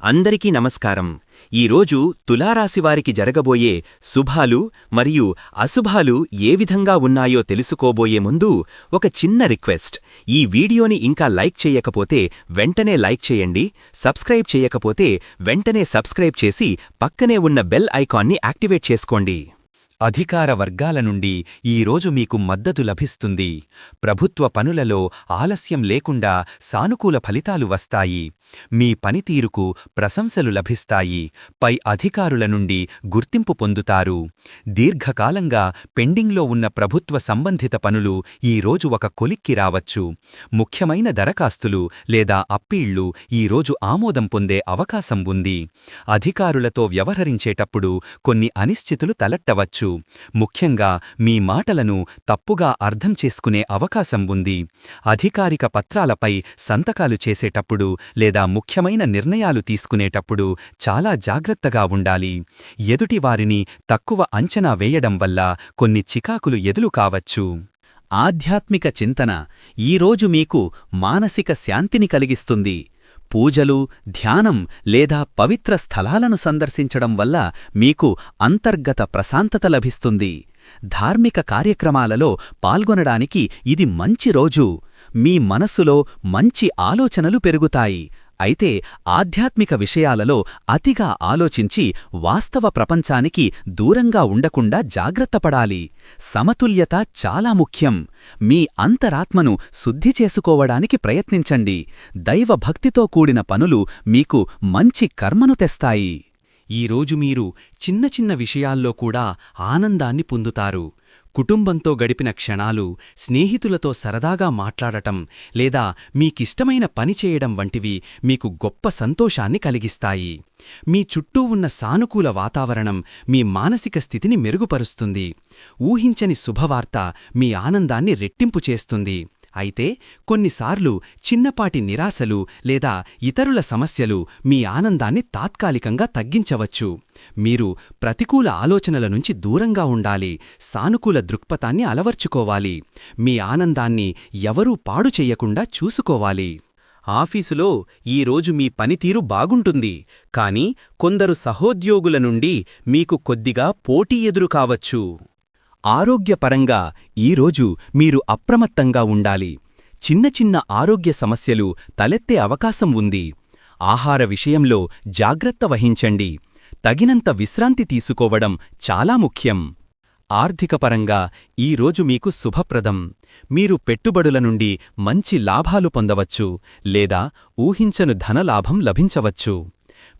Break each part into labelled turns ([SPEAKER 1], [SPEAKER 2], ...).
[SPEAKER 1] అందరికీ నమస్కారం. ఈరోజు తులారాశివారికి జరగబోయే శుభాలు మరియు అశుభాలు ఏ విధంగా ఉన్నాయో తెలుసుకోబోయే ముందు ఒక చిన్న రిక్వెస్ట్. ఈ వీడియోని ఇంకా లైక్ చేయకపోతే వెంటనే లైక్ చేయండి. సబ్స్క్రైబ్ చేయకపోతే వెంటనే సబ్స్క్రైబ్ చేసి పక్కనే ఉన్న బెల్ ఐకాన్ని యాక్టివేట్ చేసుకోండి. అధికార వర్గాల నుండి ఈరోజు మీకు మద్దతు లభిస్తుంది. ప్రభుత్వ పనులలో ఆలస్యం లేకుండా సానుకూల ఫలితాలు వస్తాయి. మీ పనితీరుకు ప్రశంసలు లభిస్తాయి. పై అధికారుల నుండి గుర్తింపు పొందుతారు. దీర్ఘకాలంగా పెండింగ్లో ఉన్న ప్రభుత్వ సంబంధిత పనులు ఈరోజు ఒక కొలిక్కి రావచ్చు. ముఖ్యమైన దరఖాస్తులు లేదా అప్పీళ్ళు ఈరోజు ఆమోదం పొందే అవకాశం ఉంది. అధికారులతో వ్యవహరించేటప్పుడు కొన్ని అనిశ్చితులు తలెట్టవచ్చు ముఖ్యంగా మీ మాటలను తప్పుగా అర్థం చేసుకునే అవకాశం ఉంది. అధికారిక పత్రాలపై సంతకాలు చేసేటప్పుడు లేదా ముఖ్యమైన నిర్ణయాలు తీసుకునేటప్పుడు చాలా జాగ్రత్తగా ఉండాలి. ఎదుటివారిని తక్కువ అంచనా వేయడం వల్ల కొన్ని చికాకులు ఎదులు కావచ్చు. ఆధ్యాత్మిక చింతన ఈరోజు మీకు మానసిక శాంతిని కలిగిస్తుంది. పూజలు ధ్యానం లేదా పవిత్ర స్థలాలను సందర్శించడం వల్ల మీకు అంతర్గత ప్రశాంతత లభిస్తుంది. ధార్మిక కార్యక్రమాలలో పాల్గొనడానికి ఇది మంచి రోజు. మీ మనస్సులో మంచి ఆలోచనలు పెరుగుతాయి. అయితే ఆధ్యాత్మిక విషయాలలో అతిగా ఆలోచించి వాస్తవ ప్రపంచానికి దూరంగా ఉండకుండా జాగ్రత్తపడాలి సమతుల్యత చాలా ముఖ్యం. మీ అంతరాత్మను శుద్ధి చేసుకోవడానికి ప్రయత్నించండి. దైవభక్తితో కూడిన పనులు మీకు మంచి కర్మను తెస్తాయి. ఈరోజు మీరు చిన్న చిన్న విషయాల్లో కూడా ఆనందాన్ని పొందుతారు. కుటుంబంతో గడిపిన క్షణాలు స్నేహితులతో సరదాగా మాట్లాడటం లేదా మీకిష్టమైన పని చేయడం వంటివి మీకు గొప్ప సంతోషాన్ని కలిగిస్తాయి. మీ చుట్టూ ఉన్న సానుకూల వాతావరణం మీ మానసిక స్థితిని మెరుగుపరుస్తుంది. ఊహించని శుభవార్త మీ ఆనందాన్ని రెట్టింపు చేస్తుంది. అయితే కొన్నిసార్లు చిన్నపాటి నిరాశలు లేదా ఇతరుల సమస్యలు మీ ఆనందాన్ని తాత్కాలికంగా తగ్గించవచ్చు. మీరు ప్రతికూల ఆలోచనల నుంచి దూరంగా ఉండాలి సానుకూల దృక్పథాన్ని అలవర్చుకోవాలి మీ ఆనందాన్ని ఎవరూ పాడు చెయ్యకుండా చూసుకోవాలి. ఆఫీసులో ఈరోజు మీ పనితీరు బాగుంటుంది కాని కొందరు సహోద్యోగుల నుండి మీకు కొద్దిగా పోటీ ఎదురు కావచ్చు. ఆరోగ్యపరంగా ఈరోజు మీరు అప్రమత్తంగా ఉండాలి. చిన్న చిన్న ఆరోగ్య సమస్యలు తలెత్తే అవకాశం ఉంది. ఆహార విషయంలో జాగ్రత్త వహించండి. తగినంత విశ్రాంతి తీసుకోవడం చాలా ముఖ్యం. ఆర్థికపరంగా ఈరోజు మీకు శుభప్రదం. మీరు పెట్టుబడుల నుండి మంచి లాభాలు పొందవచ్చు లేదా ఊహించను ధనలాభం లభించవచ్చు.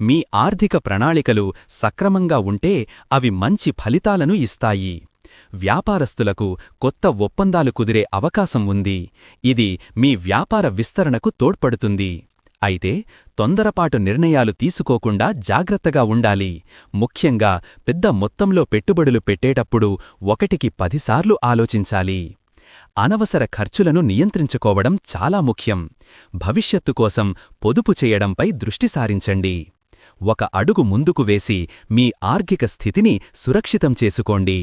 [SPEAKER 1] మీ ఆర్థిక ప్రణాళికలు సక్రమంగా ఉంటే అవి మంచి ఫలితాలను ఇస్తాయి. వ్యాపారస్తులకు కొత్త ఒప్పందాలు కుదిరే అవకాశం ఉంది. ఇది మీ వ్యాపార విస్తరణకు తోడ్పడుతుంది. అయితే తొందరపాటు నిర్ణయాలు తీసుకోకుండా జాగ్రత్తగా ఉండాలి. ముఖ్యంగా పెద్ద మొత్తంలో పెట్టుబడులు పెట్టేటప్పుడు ఒకటికి పదిసార్లు ఆలోచించాలి. అనవసర ఖర్చులను నియంత్రించుకోవడం చాలా ముఖ్యం. భవిష్యత్తు కోసం పొదుపు చేయడంపై దృష్టి సారించండి. ఒక అడుగు ముందుకు వేసి మీ ఆర్థిక స్థితిని సురక్షితం చేసుకోండి.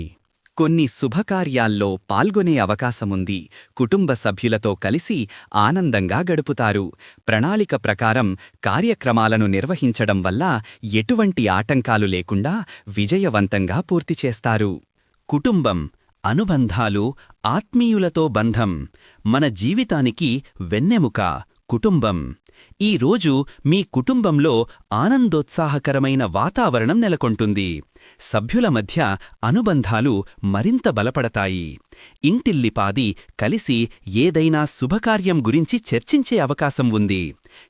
[SPEAKER 1] కొన్ని శుభకార్యాల్లో పాల్గొనే అవకాశముంది. కుటుంబ సభ్యులతో కలిసి ఆనందంగా గడుపుతారు. ప్రణాళిక ప్రకారం కార్యక్రమాలను నిర్వహించడం వల్ల ఎటువంటి ఆటంకాలు లేకుండా విజయవంతంగా పూర్తి చేస్తారు. కుటుంబం అనుబంధాలు ఆత్మీయులతో బంధం. మన జీవితానికి వెన్నెముక. కుటుంబం ఈ రోజు మీ కుటుంబంలో ఆనందోత్సాహకరమైన వాతావరణం నెలకొంటుంది. సభ్యుల మధ్య అనుబంధాలు మరింత బలపడతాయి. ఇంటిల్లిపాది కలిసి ఏదైనా శుభకార్యం గురించి చర్చించే అవకాశం ఉంది.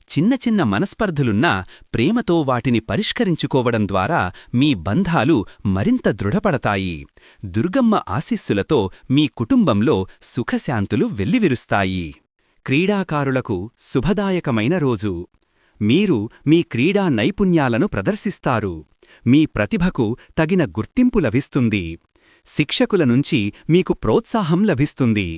[SPEAKER 1] చిన్న చిన్న మనస్పర్ధులున్నా ప్రేమతో వాటిని పరిష్కరించుకోవడం ద్వారా మీ బంధాలు మరింత దృఢపడతాయి. దుర్గమ్మ ఆశీస్సులతో మీ కుటుంబంలో సుఖశాంతులు వెల్లివిరుస్తాయి. క్రీడాకారులకు శుభదాయకమైన రోజు. మీరు మీ క్రీడా నైపుణ్యాలను ప్రదర్శిస్తారు. మీ ప్రతిభకు తగిన గుర్తింపు లభిస్తుంది. శిక్షకుల నుంచి మీకు ప్రోత్సాహం లభిస్తుంది.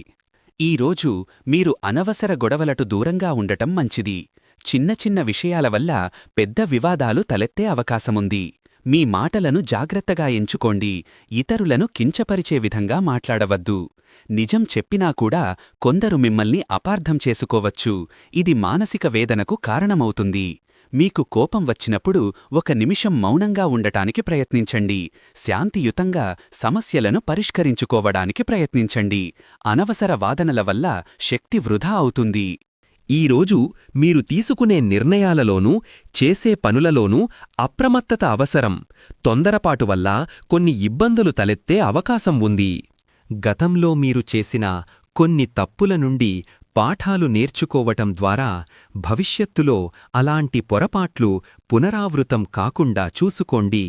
[SPEAKER 1] ఈరోజు మీరు అనవసర గొడవలటు దూరంగా ఉండటం మంచిది. చిన్న చిన్న విషయాల వల్ల పెద్ద వివాదాలు తలెత్తే అవకాశముంది. మీ మాటలను జాగ్రత్తగా ఎంచుకోండి ఇతరులను కించపరిచే విధంగా మాట్లాడవద్దు. నిజం చెప్పినా కూడా కొందరు మిమ్మల్ని అపార్థం చేసుకోవచ్చు. ఇది మానసిక వేదనకు కారణమవుతుంది.
[SPEAKER 2] మీకు కోపం వచ్చినప్పుడు ఒక నిమిషం మౌనంగా ఉండటానికి ప్రయత్నించండి. శాంతియుతంగా సమస్యలను పరిష్కరించుకోవడానికి ప్రయత్నించండి. అనవసర వాదనల వల్ల శక్తి వృధా అవుతుంది.
[SPEAKER 1] ఈరోజు మీరు తీసుకునే నిర్ణయాలలోనూ చేసే పనులలోనూ అప్రమత్తత అవసరం. తొందరపాటు వల్ల కొన్ని ఇబ్బందులు తలెత్తే అవకాశం ఉంది. గతంలో మీరు చేసిన కొన్ని తప్పుల నుండి పాఠాలు నేర్చుకోవటం ద్వారా భవిష్యత్తులో అలాంటి పొరపాట్లు పునరావృతం కాకుండా చూసుకోండి.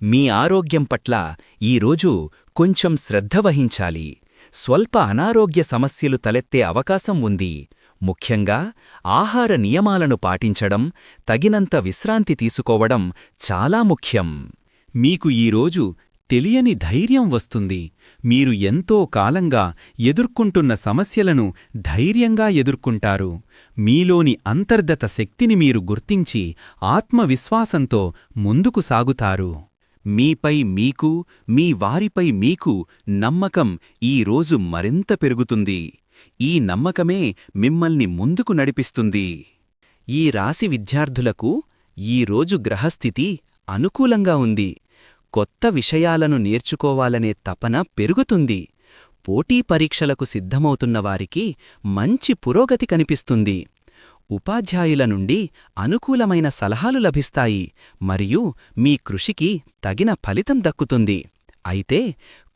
[SPEAKER 1] మీ ఆరోగ్యం పట్ల ఈరోజు కొంచెం శ్రద్ధ వహించాలి. స్వల్ప అనారోగ్య సమస్యలు తలెత్తే అవకాశం ఉంది. ముఖ్యంగా ఆహార నియమాలను పాటించడం తగినంత విశ్రాంతి తీసుకోవడం చాలా ముఖ్యం. మీకు ఈరోజు తెలియని ధైర్యం వస్తుంది. మీరు ఎంతో కాలంగా ఎదుర్కొంటున్న సమస్యలను ధైర్యంగా ఎదుర్కొంటారు. మీలోని అంతర్గత శక్తిని మీరు గుర్తించి ఆత్మవిశ్వాసంతో ముందుకు సాగుతారు. మీపై మీకు మీ వారిపై మీకు నమ్మకం ఈ రోజు మరింత పెరుగుతుంది. ఈ నమ్మకమే మిమ్మల్ని ముందుకు నడిపిస్తుంది. ఈ రాశి విద్యార్థులకు ఈ రోజు గ్రహస్థితి అనుకూలంగా ఉంది. కొత్త విషయాలను నేర్చుకోవాలనే తపన పెరుగుతుంది. పోటీ పరీక్షలకు సిద్ధమవుతున్న వారికి మంచి పురోగతి కనిపిస్తుంది. ఉపాధ్యాయుల నుండి అనుకూలమైన సలహాలు లభిస్తాయి. మరియు మీ కృషికి తగిన ఫలితం దక్కుతుంది. అయితే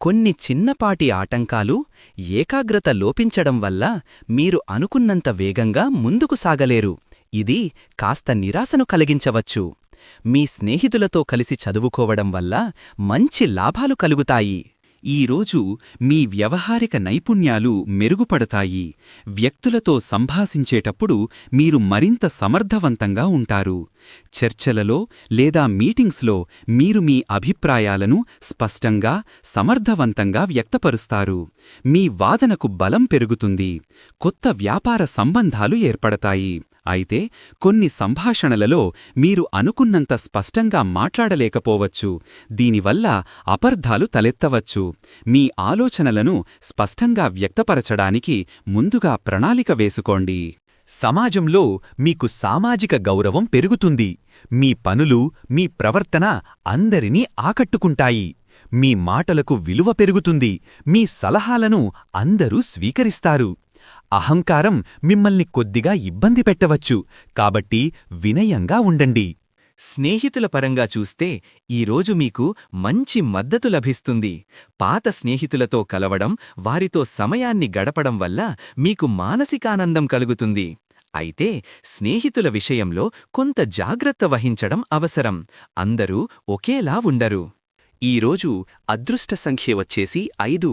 [SPEAKER 1] కొన్ని చిన్నపాటి ఆటంకాలు ఏకాగ్రత లోపించడం వల్ల మీరు అనుకున్నంత వేగంగా ముందుకు సాగలేరు. ఇది కాస్త నిరాశను కలిగించవచ్చు. మీ స్నేహితులతో కలిసి చదువుకోవడం వల్ల మంచి లాభాలు కలుగుతాయి. ఈరోజు మీ వ్యవహారిక నైపుణ్యాలు మెరుగుపడతాయి. వ్యక్తులతో సంభాషించేటప్పుడు మీరు మరింత సమర్థవంతంగా ఉంటారు. చర్చలలో లేదా మీటింగ్స్లో మీరు మీ అభిప్రాయాలను స్పష్టంగా సమర్థవంతంగా వ్యక్తపరుస్తారు. మీ వాదనకు బలం పెరుగుతుంది. కొత్త వ్యాపార సంబంధాలు ఏర్పడతాయి. అయితే కొన్ని సంభాషణలలో మీరు అనుకున్నంత స్పష్టంగా మాట్లాడలేకపోవచ్చు. దీనివల్ల అపర్ధాలు తలెత్తవచ్చు. మీ ఆలోచనలను స్పష్టంగా వ్యక్తపరచడానికి ముందుగా ప్రణాళిక వేసుకోండి. సమాజంలో మీకు సామాజిక గౌరవం పెరుగుతుంది. మీ పనులు మీ ప్రవర్తన అందరినీ ఆకట్టుకుంటాయి. మీ మాటలకు విలువ పెరుగుతుంది. మీ సలహాలను అందరూ స్వీకరిస్తారు. అహంకారం మిమ్మల్ని కొద్దిగా ఇబ్బంది పెట్టవచ్చు. కాబట్టి వినయంగా ఉండండి. స్నేహితుల పరంగా చూస్తే ఈరోజు మీకు మంచి మద్దతు లభిస్తుంది. పాత స్నేహితులతో కలవడం వారితో సమయాన్ని గడపడం వల్ల మీకు మానసికానందం కలుగుతుంది. అయితే స్నేహితుల విషయంలో కొంత జాగ్రత్త వహించడం అవసరం. అందరూ ఒకేలా ఉండరు. ఈరోజు అదృష్ట సంఖ్య వచ్చేసి ఐదు.